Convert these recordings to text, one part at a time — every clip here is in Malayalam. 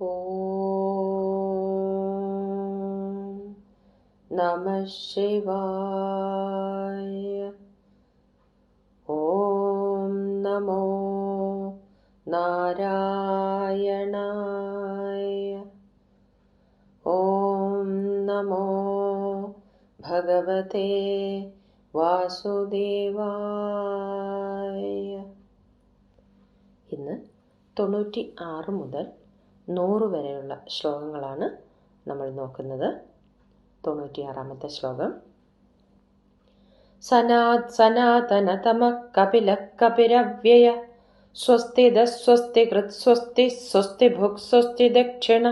ॐ नमः शिवाय ॐ नमो नारायणाय ॐ नमो ഭഗവതേ വാസുദേവായ ഇന്ന് തൊണ്ണൂറ്റി ആറ് മുതൽ നൂറ് വരെയുള്ള ശ്ലോകങ്ങളാണ് നമ്മൾ നോക്കുന്നത്. തൊണ്ണൂറ്റിയാറാമത്തെ ശ്ലോകം. സനാത് സനാതനതമ കപില കപിരവ്യയ സ്വസ്തി കൃത് സ്വസ്തി സ്വസ്തി ഭുക് സ്വസ്തി ദക്ഷിണ.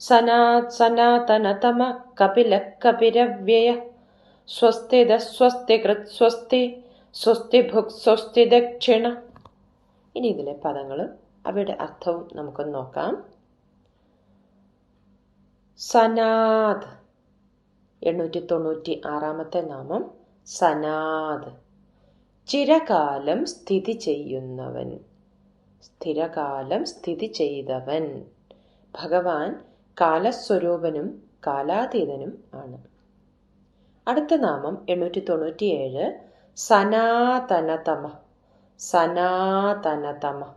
സനാത് സനാതനതമ കപില കപിരവ്യയ സ്വസ്തി കൃത് സ്വസ്തി സ്വസ്തി ഭുക് സ്വസ്തി ദക്ഷിണ. ഇനി ഇതിലെ പദങ്ങൾ അവയുടെ അർത്ഥവും നമുക്കൊന്ന് നോക്കാം. സനാദ്. എണ്ണൂറ്റി തൊണ്ണൂറ്റി ആറാമത്തെ നാമം. സനാദ്. ചിരകാലം സ്ഥിതി ചെയ്യുന്നവൻ. സ്ഥിരകാലം സ്ഥിതി ചെയ്തവൻ. ഭഗവാൻ കാലസ്വരൂപനും കാലാതീതനും ആണ്. അടുത്ത നാമം എണ്ണൂറ്റി തൊണ്ണൂറ്റിയേഴ് സനാതനതമ. സനാതനതമ.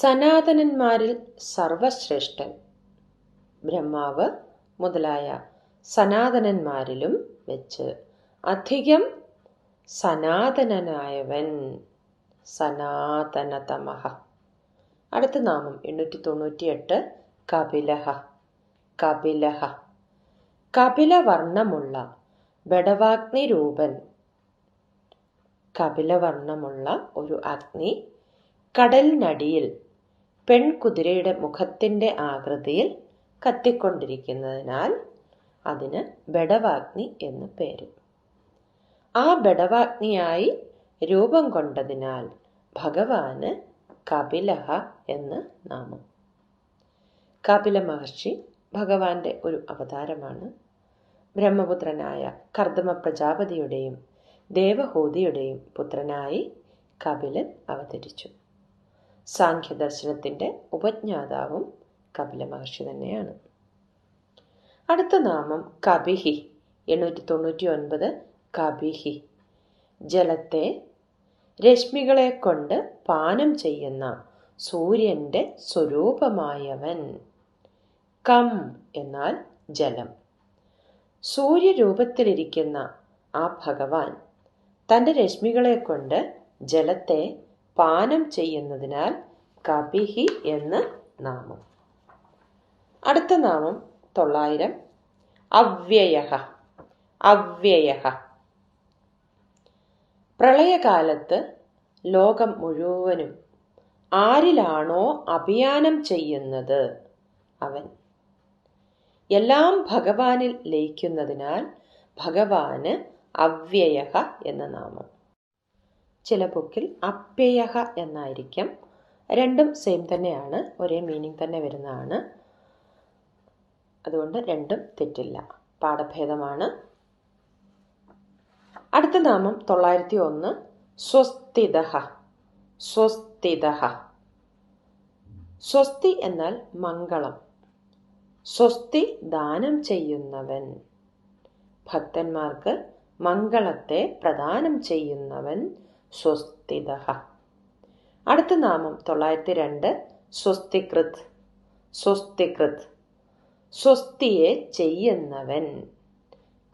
സനാതനന്മാരിൽ സർവശ്രേഷ്ഠൻ. ബ്രഹ്മാവ് മുതലായ സനാതനന്മാരിലും വെച്ച് അധികം സനാതനനായവൻ. സനാതനതമഹ. അടുത്ത നാമം എണ്ണൂറ്റി തൊണ്ണൂറ്റിയെട്ട് കപിലഹ. കപിലഹ. കപിലവർണമുള്ള ബടവാഗ്നി രൂപൻ കപിലവർണമുള്ള ഒരു അഗ്നി കടലിനടിയിൽ പെൺകുതിരയുടെ മുഖത്തിന്റെ ആകൃതിയിൽ കത്തിക്കൊണ്ടിരിക്കുന്നതിനാൽ അതിന് ബടവാഗ്നി എന്ന് പേര്. ആ ബടവാഗ്നിയായി രൂപം കൊണ്ടതിനാൽ ഭഗവാന് കപിലഹ എന്ന് നാമം. കപില മഹർഷി ഭഗവാന്റെ ഒരു അവതാരമാണ്. ബ്രഹ്മപുത്രനായ കർദമ പ്രജാപതിയുടെയും ദേവഹൂതിയുടെയും പുത്രനായി കപിലൻ അവതരിച്ചു. സാഖ്യദർശനത്തിന്റെ ഉപജ്ഞാതാവും കപില മഹർഷി തന്നെയാണ്. അടുത്ത നാമം കബിഹി എണ്ണൂറ്റി തൊണ്ണൂറ്റി ഒൻപത് കബിഹി ജലത്തെ രശ്മികളെ കൊണ്ട് പാനം ചെയ്യുന്ന സൂര്യന്റെ സ്വരൂപമായവൻ. കം എന്നാൽ ജലം. സൂര്യരൂപത്തിലിരിക്കുന്ന ആ ഭഗവാൻ തന്റെ രശ്മികളെ കൊണ്ട് ജലത്തെ പാനം ചെയ്യുന്നതിനാൽ കപിഹി എന്ന് നാമം. അടുത്ത നാമം തൊള്ളായിരം. അവ്യയ അവ്യയ പ്രളയകാലത്ത് ലോകം മുഴുവനും ആരിലാണോ അഭിയാനം ചെയ്യുന്നത്? അവൻ. എല്ലാം ഭഗവാനിൽ ലയിക്കുന്നതിനാൽ ഭഗവാന് അവ്യയ എന്ന നാമം. ചില ബുക്കിൽ അപ്പേയഹ എന്നായിരിക്കും. രണ്ടും സെയിം തന്നെയാണ്. ഒരേ മീനിങ് തന്നെ വരുന്നതാണ്. അതുകൊണ്ട് രണ്ടും തെറ്റില്ല. പാഠഭേദമാണ്. അടുത്ത നാമം തൊള്ളായിരത്തി ഒന്ന് സ്വസ്തിത സ്വസ്തിത സ്വസ്തി എന്നാൽ മംഗളം. സ്വസ്തി ദാനം ചെയ്യുന്നവൻ. ഭക്തന്മാർക്ക് മംഗളത്തെ പ്രദാനം ചെയ്യുന്നവൻ. സ്വസ്തിത അടുത്ത നാമം തൊള്ളായിരത്തി രണ്ട് സ്വസ്തികൃത്. സ്വസ്തികൃത്. സ്വസ്തിയെ ചെയ്യുന്നവൻ.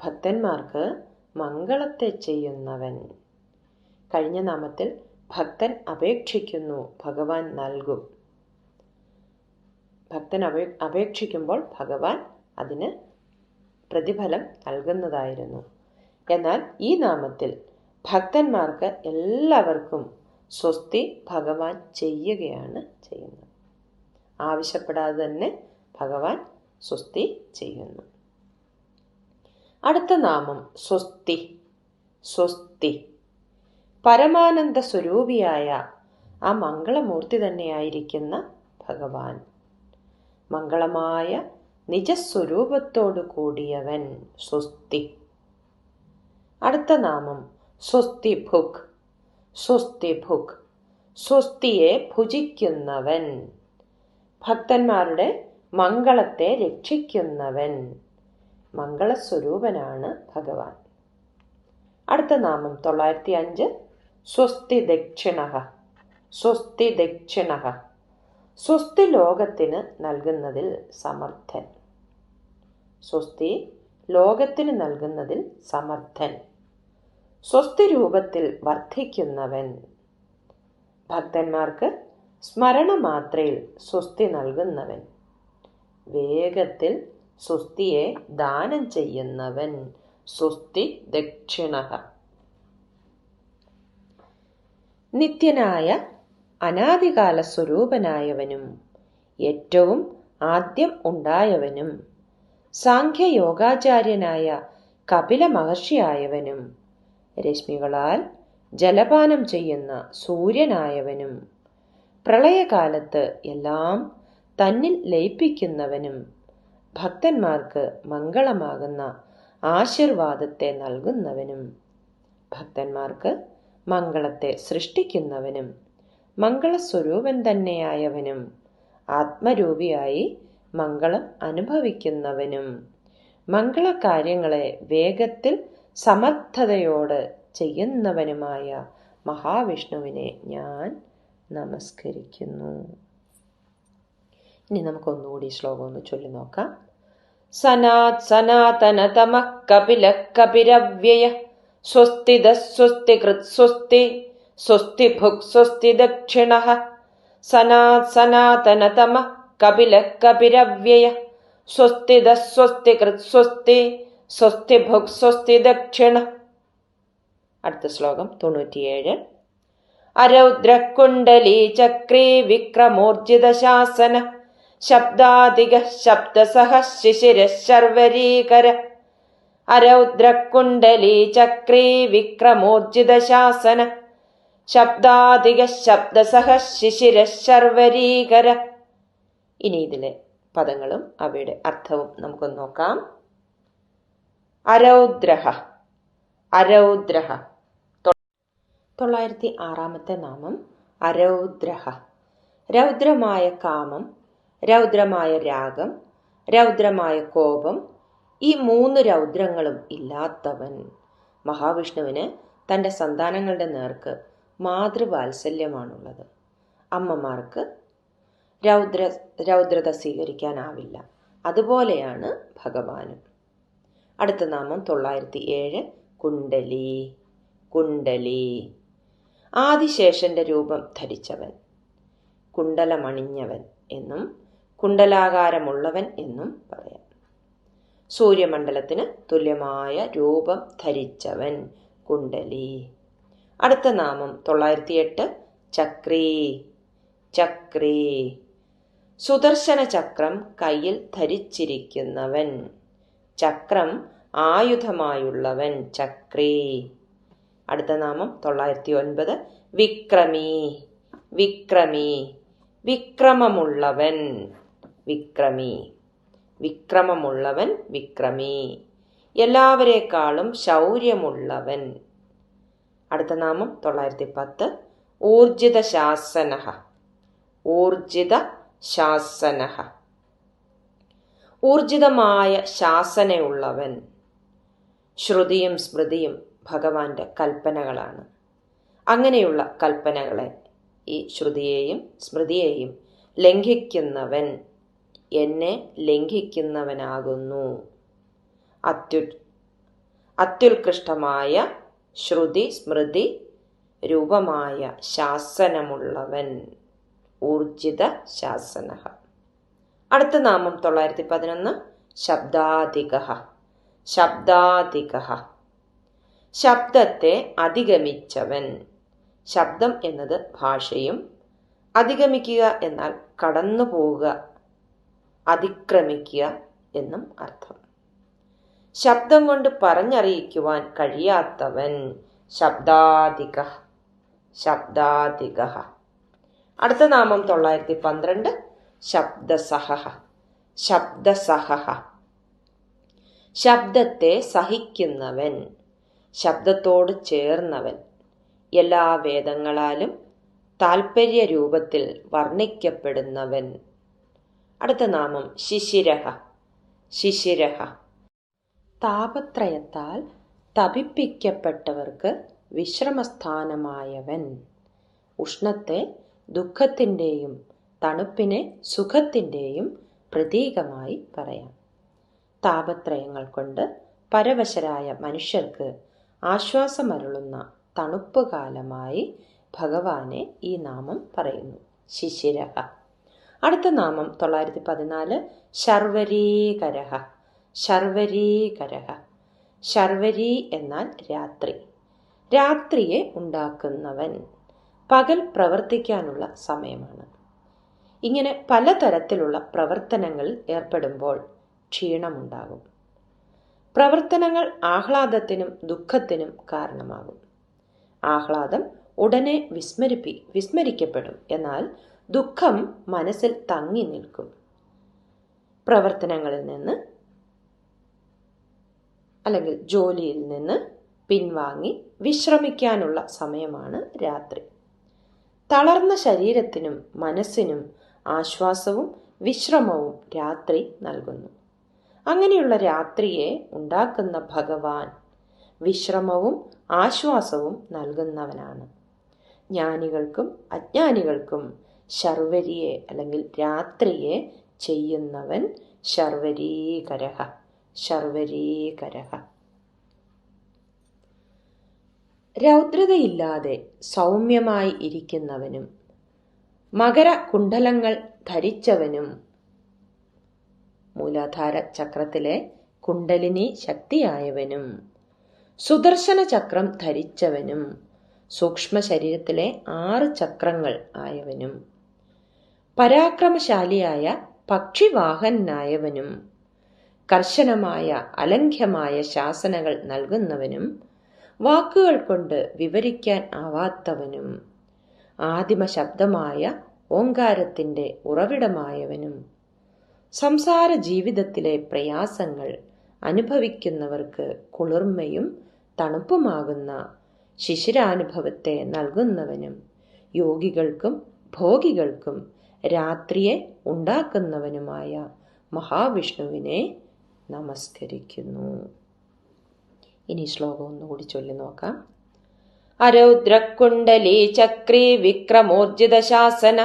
ഭക്തന്മാർക്ക് മംഗളത്തെ ചെയ്യുന്നവൻ. കഴിഞ്ഞ നാമത്തിൽ ഭക്തൻ അപേക്ഷിക്കുന്നു ഭഗവാൻ നൽകും. ഭക്തൻ അപേ അപേക്ഷിക്കുമ്പോൾ ഭഗവാൻ അതിന് പ്രതിഫലം നൽകുന്നതായിരുന്നു. എന്നാൽ ഈ നാമത്തിൽ ഭക്തന്മാർക്ക് എല്ലാവർക്കും സ്വസ്തി ഭഗവാൻ ചെയ്യുകയാണ് ചെയ്യുന്നത്. ആവശ്യപ്പെടാതെ തന്നെ ഭഗവാൻ സ്വസ്തി ചെയ്യുന്നു. അടുത്ത നാമം സ്വസ്തി. സ്വസ്തി. പരമാനന്ദ സ്വരൂപിയായ ആ മംഗളമൂർത്തി തന്നെയായിരിക്കുന്ന ഭഗവാൻ. മംഗളമായ നിജസ്വരൂപത്തോടു കൂടിയവൻ സ്വസ്തി. അടുത്ത നാമം സ്വസ്തി ഭുക് സ്വസ്തി ഭുക് സ്വസ്തിയെ ഭുജിക്കുന്നവൻ. ഭക്തന്മാരുടെ മംഗളത്തെ രക്ഷിക്കുന്നവൻ. മംഗളസ്വരൂപനാണ് ഭഗവാൻ. അടുത്ത നാമം തൊള്ളായിരത്തി അഞ്ച് സ്വസ്തി ദക്ഷിണ സ്വസ്തി ദക്ഷിണ സ്വസ്തി ലോകത്തിന് നൽകുന്നതിൽ സമർത്ഥൻ. സ്വസ്തി ലോകത്തിന് നൽകുന്നതിൽ സമർത്ഥൻ. സ്വസ്തി രൂപത്തിൽ വർദ്ധിക്കുന്നവൻ. ഭക്തന്മാർക്ക് സ്മരണ മാത്രയിൽ സ്വസ്തി നൽകുന്നവൻ. വേഗത്തിൽ സ്വസ്തിയെ ദാനം ചെയ്യുന്നവൻ. സ്വസ്തി ദക്ഷിണ. നിത്യനായ അനാദികാല സ്വരൂപനായവനും ഏറ്റവും ആദ്യം ഉണ്ടായവനും സാഖ്യയോഗാചാര്യനായ കപില മഹർഷിയായവനും രശ്മികളാൽ ജലപാനം ചെയ്യുന്ന സൂര്യനായവനും പ്രളയകാലത്ത് എല്ലാം തന്നിൽ ലയിപ്പിക്കുന്നവനും ഭക്തന്മാർക്ക് മംഗളമാകുന്ന ആശീർവാദത്തെ നൽകുന്നവനും ഭക്തന്മാർക്ക് മംഗളത്തെ സൃഷ്ടിക്കുന്നവനും മംഗളസ്വരൂപൻ തന്നെയായവനും ആത്മരൂപിയായി മംഗളം അനുഭവിക്കുന്നവനും. മംഗളകാര്യങ്ങളെ വേഗത്തിൽ സമർത്ഥതയോട് ചെയ്യുന്നവനുമായ മഹാവിഷ്ണുവിനെ ഞാൻ നമസ്കരിക്കുന്നു. ഇനി നമുക്കൊന്നുകൂടി ശ്ലോകം ഒന്ന് ചൊല്ലി നോക്കാം. സനാത് സനാതന തമ കപില കപിരവ്യയ സ്വസ്തി കൃത് സ്വസ്തി സ്വസ്തി ഭുക് സ്വസ്തി ദക്ഷിണ സനാത് സനാതന തമ കപില കപിരവ്യയ സ്വസ്തി കൃത് സ്വസ്തി സ്വസ്തി ഭുക് സ്വസ്തി ദക്ഷിണ. അടുത്ത ശ്ലോകം തൊണ്ണൂറ്റിയേഴ്. അരൗദ്രകുണ്ടലീ ചക്രീ വിക്രമോർജിത ശാസന. ശബ്ദാധിക ശബ്ദസഹ ശിശിര ശർവരീകര. അരൗദ്രകുണ്ടലീ ചക്രീ വിക്രമോർജിത ശാസന. ശബ്ദാധിക ശബ്ദസഹ ശിശിര ശർവരീകര. ഇനി ഇതിലെ പദങ്ങളും അവയുടെ അർത്ഥവും നമുക്കൊന്ന് നോക്കാം. അരൗദ്രഹ. അരൗദ്രഹ. തൊള്ളായിരത്തി ആറാമത്തെ നാമം അരൗദ്രഹ. രൗദ്രമായ കാമം രൗദ്രമായ രാഗം രൗദ്രമായ കോപം ഈ മൂന്ന് രൗദ്രങ്ങളും ഇല്ലാത്തവൻ. മഹാവിഷ്ണുവിന് തന്റെ സന്താനങ്ങളുടെ നേർക്ക് മാതൃവാത്സല്യമാണുള്ളത്. അമ്മമാർക്ക് രൗദ്ര രൗദ്രത സ്വീകരിക്കാനാവില്ല. അതുപോലെയാണ് ഭഗവാനും. അടുത്ത നാമം തൊള്ളായിരത്തി ഏഴ് കുണ്ടലി കുണ്ടലി ആദിശേഷന്റെ രൂപം ധരിച്ചവൻ. കുണ്ടലമണിഞ്ഞവൻ എന്നും കുണ്ടലാകാരമുള്ളവൻ എന്നും പറയാം. സൂര്യമണ്ഡലത്തിന് തുല്യമായ രൂപം ധരിച്ചവൻ കുണ്ടലി അടുത്ത നാമം തൊള്ളായിരത്തി എട്ട് ചക്രി. ചക്രി. സുദർശന ചക്രം കയ്യിൽ ധരിച്ചിരിക്കുന്നവൻ. ചക്രം ആയുധമായുള്ളവൻ ചക്രേ. അടുത്ത നാമം തൊള്ളായിരത്തി ഒൻപത് വിക്രമി. വിക്രമി. വിക്രമമുള്ളവൻ വിക്രമി. വിക്രമമുള്ളവൻ വിക്രമി. എല്ലാവരെക്കാളും ശൗര്യമുള്ളവൻ. അടുത്ത നാമം തൊള്ളായിരത്തി പത്ത് ഊർജിത ശാസന ഊർജിത ശാസന ഊർജിതമായ ശാസനയുള്ളവൻ. ശ്രുതിയും സ്മൃതിയും ഭഗവാന്റെ കൽപ്പനകളാണ്. അങ്ങനെയുള്ള കൽപ്പനകളെ ഈ ശ്രുതിയെയും സ്മൃതിയെയും ലംഘിക്കുന്നവൻ എന്നെ ലംഘിക്കുന്നവനാകുന്നു. അത്യു അത്യുത്കൃഷ്ടമായ ശ്രുതി സ്മൃതി രൂപമായ ശാസനമുള്ളവൻ. ഊർജിത ശാസന അടുത്ത നാമം തൊള്ളായിരത്തി പതിനൊന്ന് ശബ്ദാധിക ശബ്ദാധിക ശബ്ദത്തെ അധിഗമിച്ചവൻ. ശബ്ദം എന്നത് ഭാഷയും അതിഗമിക്കുക എന്നാൽ കടന്നു പോവുക അതിക്രമിക്കുക എന്നും അർത്ഥം. ശബ്ദം കൊണ്ട് പറഞ്ഞറിയിക്കുവാൻ കഴിയാത്തവൻ ശബ്ദാധിക ശബ്ദാധിക അടുത്ത നാമം തൊള്ളായിരത്തി പന്ത്രണ്ട് ശബ്ദസഹ ശബ്ദസഹ ശബ്ദത്തെ സഹിക്കുന്നവൻ ശബ്ദത്തോട് ചേർന്നവൻ. എല്ലാ വേദങ്ങളാലും താൽപ്പര്യ രൂപത്തിൽ വർണിക്കപ്പെടുന്നവൻ. അടുത്ത നാമം ശിശിരഹ. ശിശിരഹ. താപത്രയത്താൽ തപിപ്പിക്കപ്പെട്ടവർക്ക് വിശ്രമസ്ഥാനമായവൻ. ഉഷ്ണത്തെ ദുഃഖത്തിന്റെയും തണുപ്പിനെ സുഖത്തിന്റെയും പ്രതീകമായി പറയാം. താപത്രയങ്ങൾ കൊണ്ട് പരവശരായ മനുഷ്യർക്ക് ആശ്വാസമരുളുന്ന തണുപ്പുകാലമായി ഭഗവാനെ ഈ നാമം പറയുന്നു. ശിശിരഹ അടുത്ത നാമം തൊള്ളായിരത്തി പതിനാല് ശർവരീകരഹ ശർവരീകരഹ ശർവരി എന്നാൽ രാത്രി. രാത്രിയെ ഉണ്ടാക്കുന്നവൻ. പകൽ പ്രവർത്തിക്കാനുള്ള സമയമാണ്. ഇങ്ങനെ പലതരത്തിലുള്ള പ്രവർത്തനങ്ങളിൽ ഏർപ്പെടുമ്പോൾ ക്ഷീണമുണ്ടാകും. പ്രവർത്തനങ്ങൾ ആഹ്ലാദത്തിനും ദുഃഖത്തിനും കാരണമാകും. ആഹ്ലാദം ഉടനെ വിസ്മരിപ്പി വിസ്മരിക്കപ്പെടും. എന്നാൽ ദുഃഖം മനസ്സിൽ തങ്ങി നിൽക്കും. പ്രവർത്തനങ്ങളിൽ നിന്ന് അല്ലെങ്കിൽ ജോലിയിൽ നിന്ന് പിൻവാങ്ങി വിശ്രമിക്കാനുള്ള സമയമാണ് രാത്രി. തളർന്ന ശരീരത്തിനും മനസ്സിനും ആശ്വാസവും വിശ്രമവും രാത്രി നൽകുന്നു. അങ്ങനെയുള്ള രാത്രിയെ ഉണ്ടാക്കുന്ന ഭഗവാൻ വിശ്രമവും ആശ്വാസവും നൽകുന്നവനാണ്. ജ്ഞാനികൾക്കും അജ്ഞാനികൾക്കും ശർവരിയെ അല്ലെങ്കിൽ രാത്രിയെ ചെയ്യുന്നവൻ ശർവരീകരഹ ശർവരീകരഹ. രൗദ്രതയില്ലാതെ സൗമ്യമായി ഇരിക്കുന്നവനും മകര കുണ്ഡലങ്ങൾ ധരിച്ചവനും. മൂലാധാര ചക്രത്തിലെ കുണ്ടലിനി ശക്തിയായവനും. സുദർശന ചക്രം ധരിച്ചവനും. സൂക്ഷ്മ ശരീരത്തിലെ ആറ് ചക്രങ്ങൾ ആയവനും. പരാക്രമശാലിയായ പക്ഷിവാഹനായവനും. കർശനമായ അലംഘ്യമായ ശാസനകൾ നൽകുന്നവനും. വാക്കുകൾ കൊണ്ട് വിവരിക്കാൻ ആവാത്തവനും. ആദിമ ശബ്ദമായ ഓങ്കാരത്തിന്റെ ഉറവിടമായവനും. സംസാര ജീവിതത്തിലെ പ്രയാസങ്ങൾ അനുഭവിക്കുന്നവർക്ക് കുളിർമയും തണുപ്പുമാകുന്ന ശിശിരാനുഭവത്തെ നൽകുന്നവനും യോഗികൾക്കും ഭോഗികൾക്കും രാത്രിയെ ഉണ്ടാക്കുന്നവനുമായ മഹാവിഷ്ണുവിനെ നമസ്കരിക്കുന്നു. ഇനി ശ്ലോകം ഒന്നുകൂടി ചൊല്ലി നോക്കാം. അരൗദ്രക്കുണ്ടലീ ചക്രീ വിക്രമോർജിത ശാസന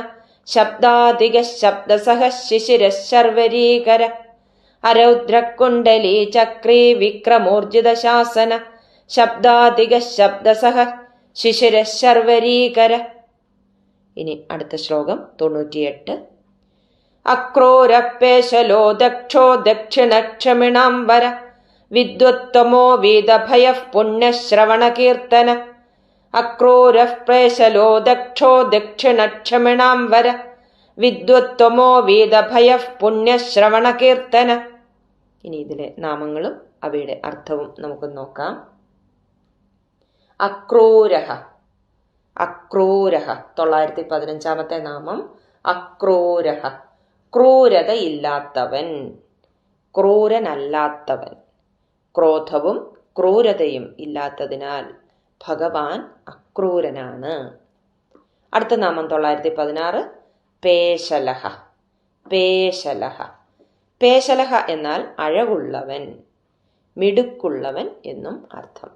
ശബ്ദാധിക ശബ്ദസഹ ശിശിര ശർവരീകര അരൗദ്രക്കുണ്ടലീ ചക്രീ വിക്രമോർജിത ശാസന ശബ്ദാധിക ശബ്ദസഹ ശിശിര ശർവരീകര ഇനി അടുത്ത ശ്ലോകം തൊണ്ണൂറ്റിയെട്ട്. അക്രോരപ്പേശലോ ദക്ഷോ ദക്ഷിണക്ഷമിണാംബര വിദ്വത്തമോ വീതഭയ പുണ്യശ്രവണകീർത്തന. അക്രൂരഃ പ്രേശലോ ദക്ഷോ ദക്ഷിണക്ഷമിണാംബര വിദ്വത്വമോ വീതഭയ പുണ്യശ്രവണകീർത്തന. ഇനി ഇതിലെ നാമങ്ങളും അവയുടെ അർത്ഥവും നമുക്ക് നോക്കാം. അക്രൂര. അക്രൂര. തൊള്ളായിരത്തി പതിനഞ്ചാമത്തെ നാമം അക്രൂരഹ ക്രൂരതയില്ലാത്തവൻ. ക്രൂരനല്ലാത്തവൻ. ക്രോധവും ക്രൂരതയും ഇല്ലാത്തതിനാൽ ഭഗവാൻ അക്രൂരനാണ്. അടുത്ത നാമം തൊള്ളായിരത്തി പതിനാറ് പേശലഹ. പേശലഹ. പേശലഹ എന്നാൽ അഴകുള്ളവൻ മിടുക്കുള്ളവൻ എന്നും അർത്ഥം.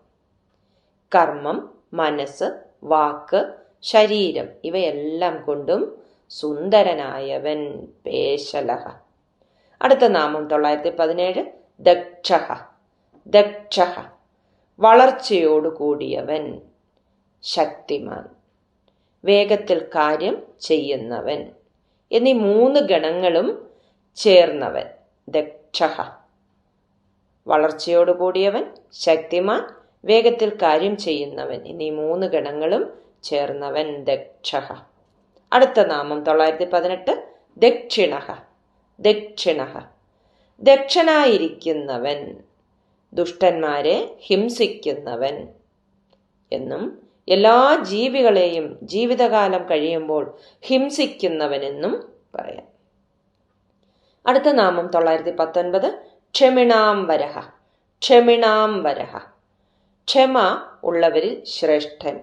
കർമ്മം മനസ്സ് വാക്ക് ശരീരം ഇവയെല്ലാം കൊണ്ടും സുന്ദരനായവൻ പേശലഹ. അടുത്ത നാമം തൊള്ളായിരത്തി പതിനേഴ് ദക്ഷഹ. ദക്ഷഹ. വളർച്ചയോടു കൂടിയവൻ ശക്തിമാൻ. വേഗത്തിൽ കാര്യം ചെയ്യുന്നവൻ. എന്നീ മൂന്ന് ഗണങ്ങളും ചേർന്നവൻ. ദക്ഷ വളർച്ചയോടു കൂടിയവൻ ശക്തിമാൻ വേഗത്തിൽ കാര്യം ചെയ്യുന്നവൻ. എന്നീ മൂന്ന് ഗണങ്ങളും ചേർന്നവൻ ദക്ഷ അടുത്ത നാമം തൊള്ളായിരത്തി പതിനെട്ട് ദക്ഷിണ ദക്ഷിണ ദക്ഷനായിരിക്കുന്നവൻ. ദുഷ്ടന്മാരെ ഹിംസിക്കുന്നവൻ എന്നും എല്ലാ ജീവികളെയും ജീവിതകാലം കഴിയുമ്പോൾ ഹിംസിക്കുന്നവനെന്നും പറയാം. അടുത്ത നാമം തൊള്ളായിരത്തി പത്തൊൻപത് ക്ഷമിണാം വരഹ. ക്ഷമിണാം വരഹ. ക്ഷമ ഉള്ളവരിൽ ശ്രേഷ്ഠൻ.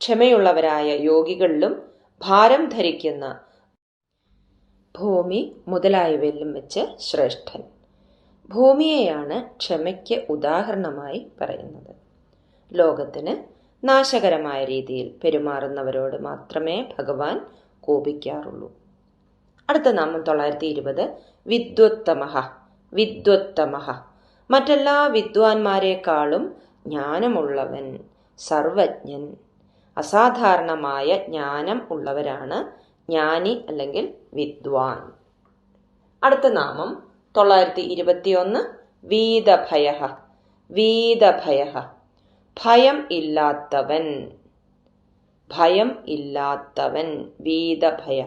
ക്ഷമയുള്ളവരായ യോഗികളിലും ഭാരം ധരിക്കുന്ന ഭൂമി മുതലായവയിലും വെച്ച് ശ്രേഷ്ഠൻ. ഭൂമിയെയാണ് ക്ഷമയ്ക്ക് ഉദാഹരണമായി പറയുന്നത്. ലോകത്തിന് നാശകരമായ രീതിയിൽ പെരുമാറുന്നവരോട് മാത്രമേ ഭഗവാൻ കോപിക്കാറുള്ളൂ. അടുത്ത നാമം തൊള്ളായിരത്തി ഇരുപത് വിദ്വത്തമഹ വിദ്വത്തമഹ. മറ്റെല്ലാ വിദ്വാൻമാരെക്കാളും ജ്ഞാനമുള്ളവൻ സർവജ്ഞൻ. അസാധാരണമായ ജ്ഞാനം ഉള്ളവരാണ് ജ്ഞാനി അല്ലെങ്കിൽ വിദ്വാൻ. അടുത്ത നാമം തൊള്ളായിരത്തി ഇരുപത്തിയൊന്ന് വീതഭയ വീതഭയ ഭയം ഇല്ലാത്തവൻ ഭയം ഇല്ലാത്തവൻ വീതഭയ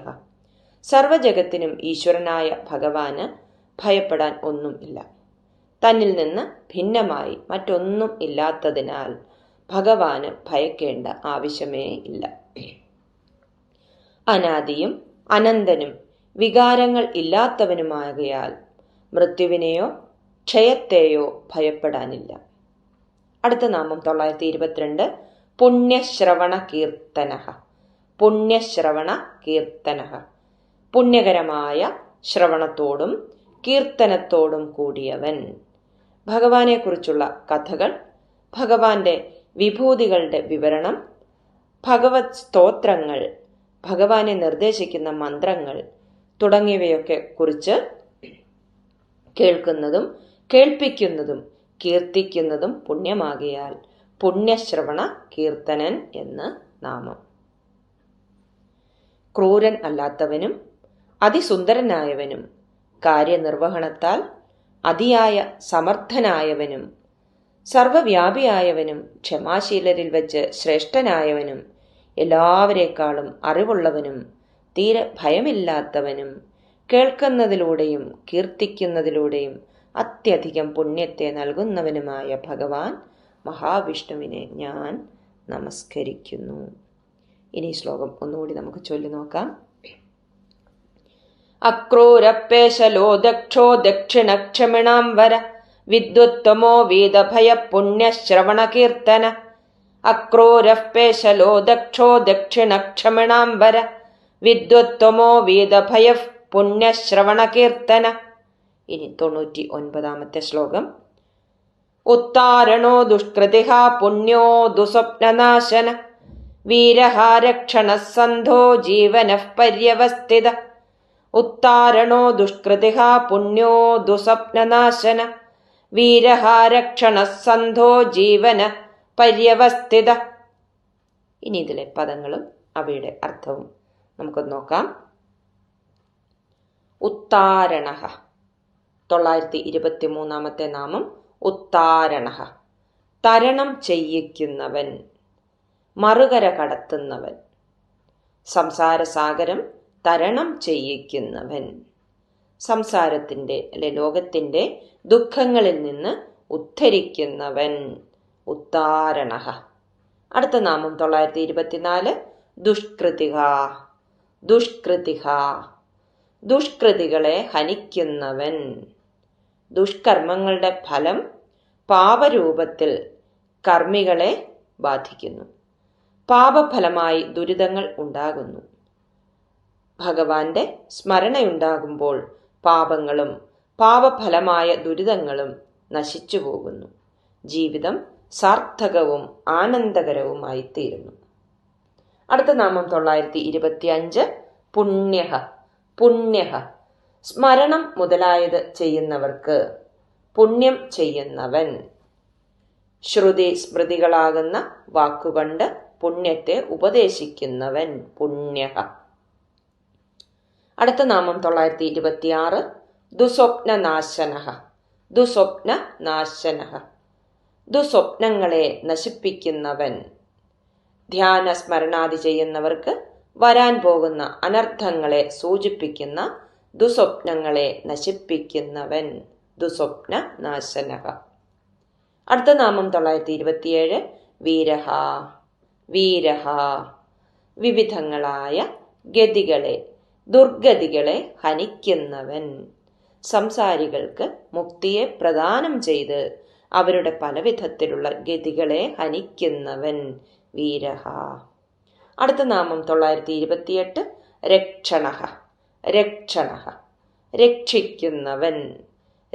സർവജഗത്തിനും ഈശ്വരനായ ഭഗവാന് ഭയപ്പെടാൻ ഒന്നും ഇല്ല. തന്നിൽ നിന്ന് ഭിന്നമായി മറ്റൊന്നും ഇല്ലാത്തതിനാൽ ഭഗവാന് ഭയക്കേണ്ട ആവശ്യമേ ഇല്ല. അനാദിയും അനന്തനും വികാരങ്ങൾ ഇല്ലാത്തവനുമാകയാൽ മൃത്യുവിനെയോ ക്ഷയത്തെയോ ഭയപ്പെടാനില്ല. അടുത്ത നാമം തൊള്ളായിരത്തി ഇരുപത്തിരണ്ട് പുണ്യശ്രവണ കീർത്തന. പുണ്യശ്രവണ കീർത്തന. പുണ്യകരമായ ശ്രവണത്തോടും കീർത്തനത്തോടും കൂടിയവൻ. ഭഗവാനെക്കുറിച്ചുള്ള കഥകൾ ഭഗവാന്റെ വിഭൂതികളുടെ വിവരണം ഭഗവത് സ്തോത്രങ്ങൾ ഭഗവാനെ നിർദ്ദേശിക്കുന്ന മന്ത്രങ്ങൾ തുടങ്ങിയവയൊക്കെ കുറിച്ച് കേൾക്കുന്നതും കേൾപ്പിക്കുന്നതും കീർത്തിക്കുന്നതും പുണ്യമാകിയാൽ പുണ്യശ്രവണ കീർത്തനൻ എന്ന് നാമം. ക്രൂരൻ അല്ലാത്തവനും അതിസുന്ദരനായവനും കാര്യനിർവഹണത്താൽ അതിയായ സമർത്ഥനായവനും സർവവ്യാപിയായവനും ക്ഷമാശീലരിൽ വച്ച് ശ്രേഷ്ഠനായവനും എല്ലാവരെക്കാളും അറിവുള്ളവനും തീരെ ഭയമില്ലാത്തവനും കേൾക്കുന്നതിലൂടെയും കീർത്തിക്കുന്നതിലൂടെയും അത്യധികം പുണ്യത്തെ നൽകുന്നവനുമായ ഭഗവാൻ മഹാവിഷ്ണുവിനെ ഞാൻ നമസ്കരിക്കുന്നു. ഇനി ശ്ലോകം ഒന്നുകൂടി നമുക്ക് ചൊല്ലി നോക്കാം. അക്രൂരപ്പേശലോ ദക്ഷോ ദക്ഷിണക്ഷമിണാം വര വിദ്വത്തമോ വീതഭയ പുണ്യശ്രവണ കീർത്തന അക്രൂരഃ പേശലോ ദക്ഷോ ദക്ഷിണക്ഷമിണാം വര വിദ്വത്വമോ വീതഭയ പുണ്യശ്രവണ കീർത്തന ഇനി തൊണ്ണൂറ്റി ഒൻപതാമത്തെ ശ്ലോകം. ഉത്താരണോ ദുഷ്കൃതി പുണ്യോ ദുസ്വപ്നനാശന. വീരഹാരക്ഷണ സന്ധോ ജീവന പര്യവസ്ഥിത. ഉത്താരണോ ദുഷ്കൃതി പുണ്യോ ദുസ്വപ്നനാശന. വീരഹാരക്ഷണ സന്ധോ ജീവന പര്യവസ്ഥിത. ഇനി ഇതിലെ പദങ്ങളും അവയുടെ അർത്ഥവും നമുക്കൊന്ന് നോക്കാം. ഉത്താരണ തൊള്ളായിരത്തി ഇരുപത്തി മൂന്നാമത്തെ നാമം ഉത്താരണ തരണം ചെയ്യിക്കുന്നവൻ മറുകര കടത്തുന്നവൻ. സംസാരസാഗരം തരണം ചെയ്യിക്കുന്നവൻ. സംസാരത്തിന്റെ അല്ലെ ലോകത്തിന്റെ ദുഃഖങ്ങളിൽ നിന്ന് ഉദ്ധരിക്കുന്നവൻ. ഉത്താരണ അടുത്ത നാമം തൊള്ളായിരത്തി ഇരുപത്തിനാല് ദുഷ്കൃതിക. ദുഷ്കൃതിക. ദുഷ്കൃതികളെ ഹനിക്കുന്നവൻ. ദുഷ്കർമ്മങ്ങളുടെ ഫലം പാപരൂപത്തിൽ കർമ്മികളെ ബാധിക്കുന്നു. പാപഫലമായി ദുരിതങ്ങൾ ഉണ്ടാകുന്നു. ഭഗവാന്റെ സ്മരണയുണ്ടാകുമ്പോൾ പാപങ്ങളും പാപഫലമായ ദുരിതങ്ങളും നശിച്ചു പോകുന്നു ജീവിതം സാർത്ഥകവും ആനന്ദകരവുമായി തീരുന്നു അടുത്ത നാമം തൊള്ളായിരത്തി ഇരുപത്തി അഞ്ച് പുണ്യഹ. പുണ്യഹ. സ്മരണം മുതലായത് ചെയ്യുന്നവർക്ക് പുണ്യം ചെയ്യുന്നവൻ. ശ്രുതി സ്മൃതികളാകുന്ന വാക്കുകൊണ്ട് പുണ്യത്തെ ഉപദേശിക്കുന്നവൻ പുണ്യഹ. അടുത്ത നാമം തൊള്ളായിരത്തി ഇരുപത്തിയാറ് ദുസ്വപ്നനാശന ദുസ്വപ്ന നാശന ദുസ്വപ്നങ്ങളെ നശിപ്പിക്കുന്നവൻ. ധ്യാന സ്മരണാദി ചെയ്യുന്നവർക്ക് വരാൻ പോകുന്ന അനർത്ഥങ്ങളെ സൂചിപ്പിക്കുന്ന ദുസ്വപ്നങ്ങളെ നശിപ്പിക്കുന്നവൻ ദുസ്വപ്ന നാശനക. അടുത്ത നാമം തൊള്ളായിരത്തി ഇരുപത്തിയേഴ്. വീരഹ. വീരഹ. വിവിധങ്ങളായ ഗതികളെ ദുർഗതികളെ ഹനിക്കുന്നവൻ. സംസാരികൾക്ക് മുക്തിയെ പ്രദാനം ചെയ്ത് അവരുടെ പലവിധത്തിലുള്ള ഗതികളെ ഹനിക്കുന്നവൻ വീരഹ. അടുത്ത നാമം തൊള്ളായിരത്തി ഇരുപത്തിയെട്ട് രക്ഷണ രക്ഷണ രക്ഷിക്കുന്നവൻ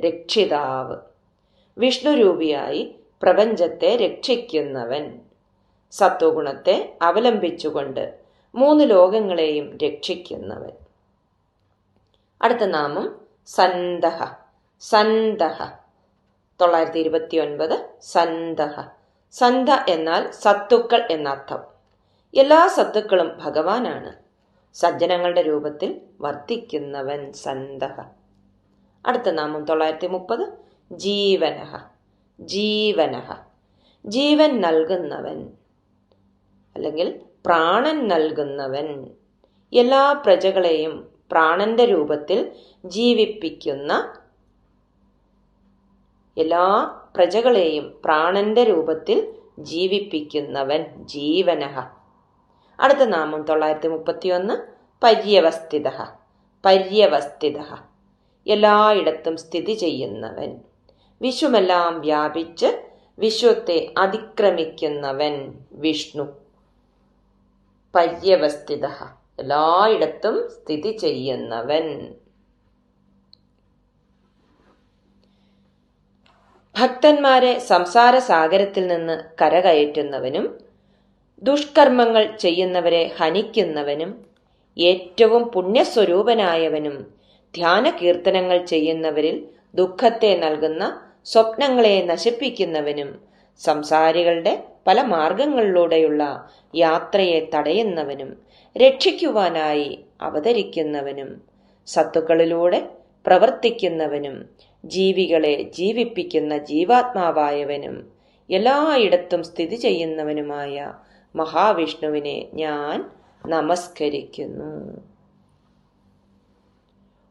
രക്ഷിതാവ്. വിഷ്ണുരൂപിയായി പ്രപഞ്ചത്തെ രക്ഷിക്കുന്നവൻ. സത്വഗുണത്തെ അവലംബിച്ചുകൊണ്ട് മൂന്ന് ലോകങ്ങളെയും രക്ഷിക്കുന്നവൻ. അടുത്ത നാമം സന്തഹ. സന്തഹ. തൊള്ളായിരത്തി ഇരുപത്തി ഒൻപത് സന്തഹ. സന്ത എന്നാൽ സത്തുക്കൾ എന്നർത്ഥം. എല്ലാ സത്തുക്കളും ഭഗവാനാണ്. സജ്ജനങ്ങളുടെ രൂപത്തിൽ വർത്തിക്കുന്നവൻ സന്തഹ. അടുത്ത നാമം തൊള്ളായിരത്തി മുപ്പത് ജീവനഹ. ജീവനഹ. ജീവൻ നൽകുന്നവൻ അല്ലെങ്കിൽ പ്രാണൻ നൽകുന്നവൻ. എല്ലാ പ്രജകളെയും പ്രാണന്റെ രൂപത്തിൽ ജീവിപ്പിക്കുന്ന എല്ലാ പ്രജകളെയും പ്രാണന്റെ രൂപത്തിൽ ജീവിപ്പിക്കുന്നവൻ ജീവനഹ. അടുത്ത നാമം തൊള്ളായിരത്തി മുപ്പത്തിയൊന്ന് പര്യവസ്ഥിത. പര്യവസ്ഥിത. എല്ലായിടത്തും സ്ഥിതി ചെയ്യുന്നവൻ. വിശ്വമെല്ലാം വ്യാപിച്ച് വിശ്വത്തെ അതിക്രമിക്കുന്നവൻ വിഷ്ണു. പര്യവസ്ഥിത. എല്ലായിടത്തും സ്ഥിതി ചെയ്യുന്നവൻ. ഭക്തന്മാരെ സംസാര സാഗരത്തിൽ നിന്ന് കരകയറ്റുന്നവനും ദുഷ്കർമ്മങ്ങൾ ചെയ്യുന്നവരെ ഹനിക്കുന്നവനും ഏറ്റവും പുണ്യസ്വരൂപനായവനും ധ്യാന കീർത്തനങ്ങൾ ചെയ്യുന്നവരിൽ ദുഃഖത്തെ നൽകുന്ന സ്വപ്നങ്ങളെ നശിപ്പിക്കുന്നവനും സംസാരികളുടെ പല മാർഗങ്ങളിലൂടെയുള്ള യാത്രയെ തടയുന്നവനും രക്ഷിക്കുവാനായി അവതരിക്കുന്നവനും സത്തുക്കളിലൂടെ പ്രവർത്തിക്കുന്നവനും ജീവികളെ ജീവിപ്പിക്കുന്ന ജീവാത്മാവായവനും എല്ലായിടത്തും സ്ഥിതി ചെയ്യുന്നവനുമായ മഹാവിഷ്ണുവിനെ ഞാൻ നമസ്കരിക്കുന്നു.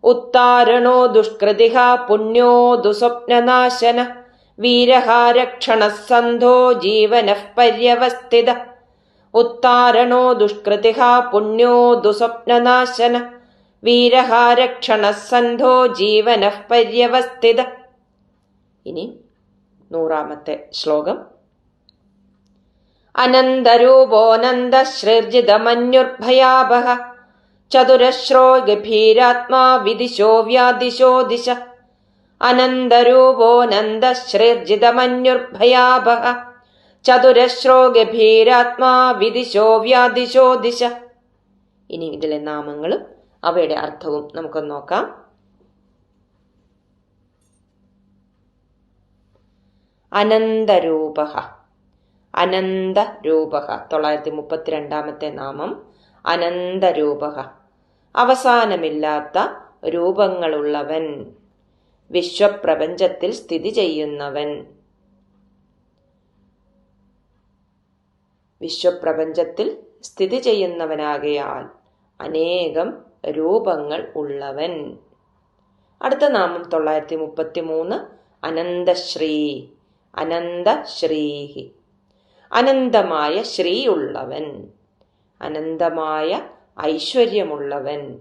ഉത്താരണോ ദുഷ്കൃതി പുണ്യോ ദുസ്വപ്നനാശന വീരഹാരക്ഷണ സന്ധോ ജീവന പര്യവസ്ഥിത. ഉത്താരണോ ദുഷ്കൃതി പുണ്യോ ദുസ്വപ്നനാശന വീരഹാരക്ഷണ സന്ധോ ജീവന പര്യവസ്ഥിത. ഇനി നൂറാമത്തെ ശ്ലോകം. അനന്തരൂപോനന്ദശ്രീർജിതമന്യുർഭയാപഹ ചതുരശ്രോ ഗഭീരാത്മാ വിദിശോ വ്യാദിശോ ദിശ. അനന്തരൂപോനന്ദശ്രീർജിതമന്യുർഭയാപഹ ചതുരശ്രോ ഗഭീരാത്മാ വിദിശോ വ്യാദിശോ ദിശ. ഇനി ഇതിലെ നാമങ്ങളും അവയുടെ അർത്ഥവും നമുക്കൊന്ന് നോക്കാം. അനന്തരൂപ അനന്തരൂപ തൊള്ളായിരത്തി മുപ്പത്തിരണ്ടാമത്തെ നാമം അനന്ത രൂപക അവസാനമില്ലാത്ത രൂപങ്ങളുള്ളവൻ വിശ്വപ്രപഞ്ചത്തിൽ സ്ഥിതി ചെയ്യുന്നവൻ. വിശ്വപ്രപഞ്ചത്തിൽ സ്ഥിതി ചെയ്യുന്നവനാകയാൽ അനേകം രൂപങ്ങൾ ഉള്ളവൻ. അടുത്ത നാമം തൊള്ളായിരത്തി മുപ്പത്തി മൂന്ന് അനന്തശ്രീ അനന്തശ്രീഹി. അനന്തമായ ശ്രീയുള്ളവൻ. അനന്തമായ ഐശ്വര്യമുള്ളവൻ.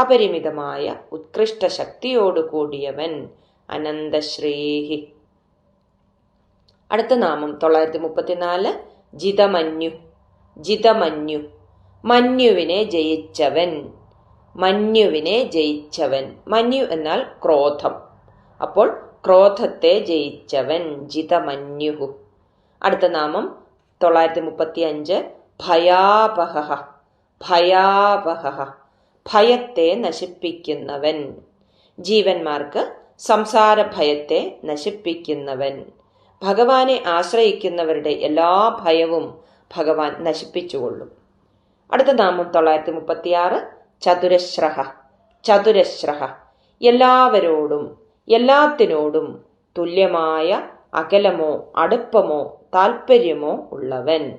അപരിമിതമായ ഉത്കൃഷ്ട ശക്തിയോടു കൂടിയവൻ അനന്തശ്രീഹി. അടുത്ത നാമം തൊള്ളായിരത്തി മുപ്പത്തിനാല് ജിതമന്യു. ജിതമന്യു. മന്യുവിനെ ജയിച്ചവൻ. മന്യുവിനെ ജയിച്ചവൻ. മന്യു എന്നാൽ ക്രോധം. അപ്പോൾ ക്രോധത്തെ ജയിച്ചവൻ ജിതമന്യുഹു. അടുത്ത നാമം തൊള്ളായിരത്തി മുപ്പത്തി അഞ്ച് ഭയാപഹ ഭയാപഹ ഭയത്തെ നശിപ്പിക്കുന്നവൻ. ജീവന്മാർക്ക് സംസാര ഭയത്തെ നശിപ്പിക്കുന്നവൻ. ഭഗവാനെ ആശ്രയിക്കുന്നവരുടെ എല്ലാ ഭയവും ഭഗവാൻ നശിപ്പിച്ചുകൊള്ളും. അടുത്ത നാമം തൊള്ളായിരത്തി മുപ്പത്തി ആറ് ചതുരശ്രഹ ചതുരശ്രഹ. എല്ലാവരോടും എല്ലാത്തിനോടും തുല്യമായ അകലമോ അടുപ്പമോ താൽപ്പര്യമോ ഉള്ളവൻ.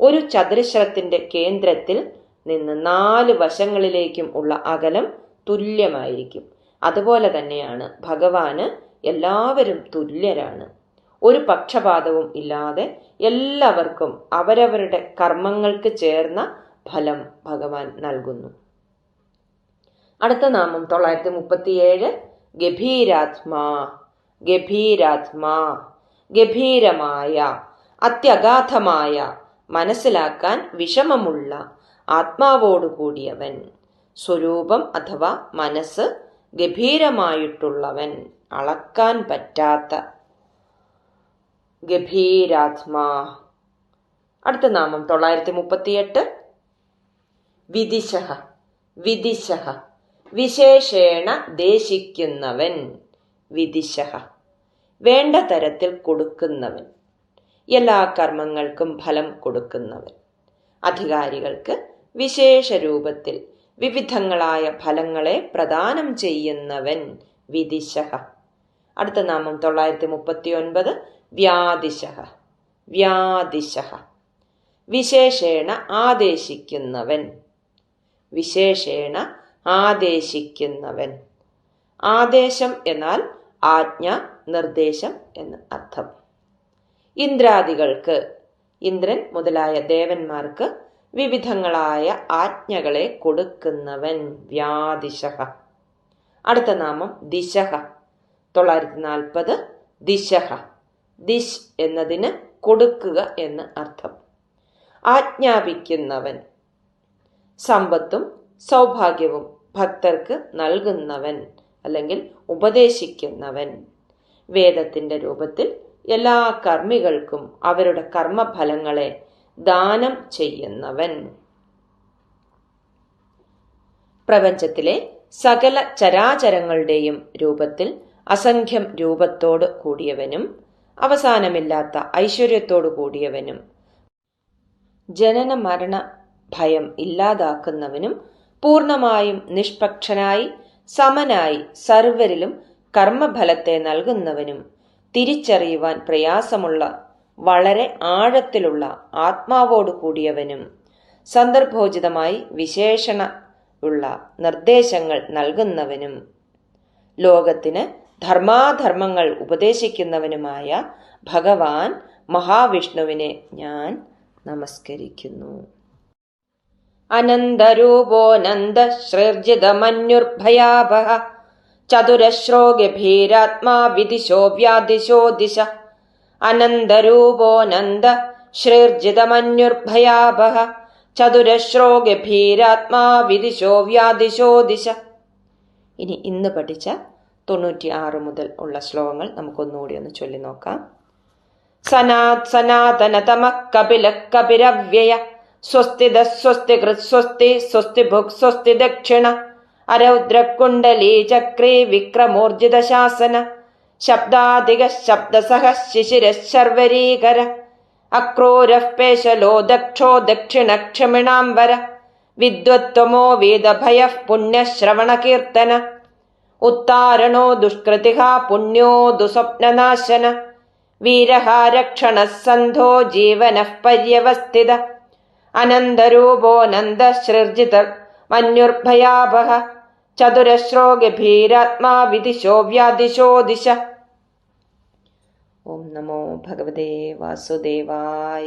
ഒരു ചതുരശ്രത്തിന്റെ കേന്ദ്രത്തിൽ നിന്ന് നാല് വശങ്ങളിലേക്കും ഉള്ള അകലം തുല്യമായിരിക്കും. അതുപോലെ തന്നെയാണ് ഭഗവാന് എല്ലാവരും തുല്യരാണ്. ഒരു പക്ഷപാതവും ഇല്ലാതെ എല്ലാവർക്കും അവരവരുടെ കർമ്മങ്ങൾക്ക് ചേർന്ന ഫലം ഭഗവാൻ നൽകുന്നു. അടുത്ത നാമം തൊള്ളായിരത്തി മുപ്പത്തിയേഴ് ഗഭീരാത്മാ. ഗഭീരാത്മാ. ഗഭീരമായ അത്യഗാധമായ മനസ്സിലാക്കാൻ വിഷമമുള്ള ആത്മാവോടുകൂടിയവൻ. സ്വരൂപം അഥവാ മനസ്സ് ഗഭീരമായിട്ടുള്ളവൻ അളക്കാൻ പറ്റാത്ത ഗഭീരാത്മാ. അടുത്ത നാമം തൊള്ളായിരത്തി മുപ്പത്തിയെട്ട് വിദിശഹ വിദിശഹ വിശേഷേണ ദേശിക്കുന്നവൻ. വിദിശഹ. വേണ്ട തരത്തിൽ കൊടുക്കുന്നവൻ. എല്ലാ കർമ്മങ്ങൾക്കും ഫലം കൊടുക്കുന്നവൻ. അധികാരികൾക്ക് വിശേഷ രൂപത്തിൽ വിവിധങ്ങളായ ഫലങ്ങളെ പ്രദാനം ചെയ്യുന്നവൻ വിദിശഹ അടുത്ത നാമം തൊള്ളായിരത്തി മുപ്പത്തി ഒൻപത് വ്യാദിശഹ വ്യാദിശഹ വിശേഷേണ ആദേശിക്കുന്നവൻ. വിശേഷേണ ആദേശിക്കുന്നവൻ. ആദേശം എന്നാൽ ആജ്ഞ നിർദ്ദേശം എന്ന് അർത്ഥം. ഇന്ദ്രാദികൾക്ക് ഇന്ദ്രൻ മുതലായ ദേവന്മാർക്ക് വിവിധങ്ങളായ ആജ്ഞകളെ കൊടുക്കുന്നവൻ വ്യാദിശഹ അടുത്ത നാമം ദിശഹ. തൊള്ളായിരത്തി നാൽപ്പത് ദിശഹ. ദിശ് എന്നതിന് കൊടുക്കുക എന്ന് അർത്ഥം. ആജ്ഞാപിക്കുന്നവൻ. സമ്പത്തും സൗഭാഗ്യവും ഭക്തർക്ക് നൽകുന്നവൻ അല്ലെങ്കിൽ ഉപദേശിക്കുന്നവൻ. വേദത്തിന്റെ രൂപത്തിൽ എല്ലാ കർമ്മികൾക്കും അവരുടെ കർമ്മഫലങ്ങളെ ദാനം ചെയ്യുന്നവൻ. പ്രപഞ്ചത്തിലെ സകല ചരാചരങ്ങളുടെയും രൂപത്തിൽ അസംഖ്യം രൂപത്തോട് കൂടിയവനും അവസാനമില്ലാത്ത ഐശ്വര്യത്തോടു കൂടിയവനും ജനന മരണ ഭയം ഇല്ലാതാക്കുന്നവനും പൂർണമായും നിഷ്പക്ഷനായി സമനായി സർവരിലും കർമ്മഫലത്തെ നൽകുന്നവനും തിരിച്ചറിയുവാൻ പ്രയാസമുള്ള വളരെ ആഴത്തിലുള്ള ആത്മാവോടു കൂടിയവനും സന്ദർഭോചിതമായി വിശേഷണ ഉള്ള നിർദ്ദേശങ്ങൾ നൽകുന്നവനും ലോകത്തിന് ധർമാധർമ്മങ്ങൾ ഉപദേശിക്കുന്നവനുമായ ഭഗവാൻ മഹാവിഷ്ണുവിനെ ഞാൻ നമസ്കരിക്കുന്നു. അനന്തരൂപോനന്ദ ശ്രീർജിതമന്യുർഭയാഭഹ ചതുരശ്രോ ഗഭീരാത്മാ വിദിശോ വ്യാദിശോ ദിശ. അനന്തരൂപോനന്ദ ശ്രീർജിതമന്യുർഭയാഭ ചതുരശ്രോ ഗഭീരാത്മാ വിദിശോ വ്യാദിശോ ദിശ. ഇനി ഇന്ന് പഠിച്ച തൊണ്ണൂറ്റി ആറ് മുതൽ ഉള്ള ശ്ലോകങ്ങൾ നമുക്കൊന്നുകൂടി ഒന്ന് ചൊല്ലി നോക്കാം. സനാത് സനാതനതമ കപില കപിരവ്യയ സ്വസ്തി സ്വസ്തി കൃത് സ്വസ്തി സ്വസ്തി ഭുക് സ്വസ്തി ദക്ഷിണ അരൗദ്രകുണ്ടലീ ചക്രീ വിക്രമോർജിത ശാസന ശബ്ദാധിക ശബ്ദസഹ ശിശിര ശർവരീകര അക്രൂരഃ പേശലോ ദക്ഷോ ദക്ഷിണക്ഷമിണാംബര വിദ്വത്വമോ വേദഭയ പുണ്യശ്രവണകീർത്തന ഉത്താരണോ ദുഷ്കൃതിഹ പുണ്യോ ദുസ്വപ്നനാശന വീരഹാരക്ഷണ സന്ധോ ജീവന പര്യവസ്ഥിത അനന്തരൂപോനന്ദസൃർജിത മന്യുർഭയാഭഹ ചതുരശ്രോ ഗഭീരാത്മാ വിദിശോ വ്യാദിശോ ദിശ. ഓം നമോ ഭഗവതേ വാസുദേവായ.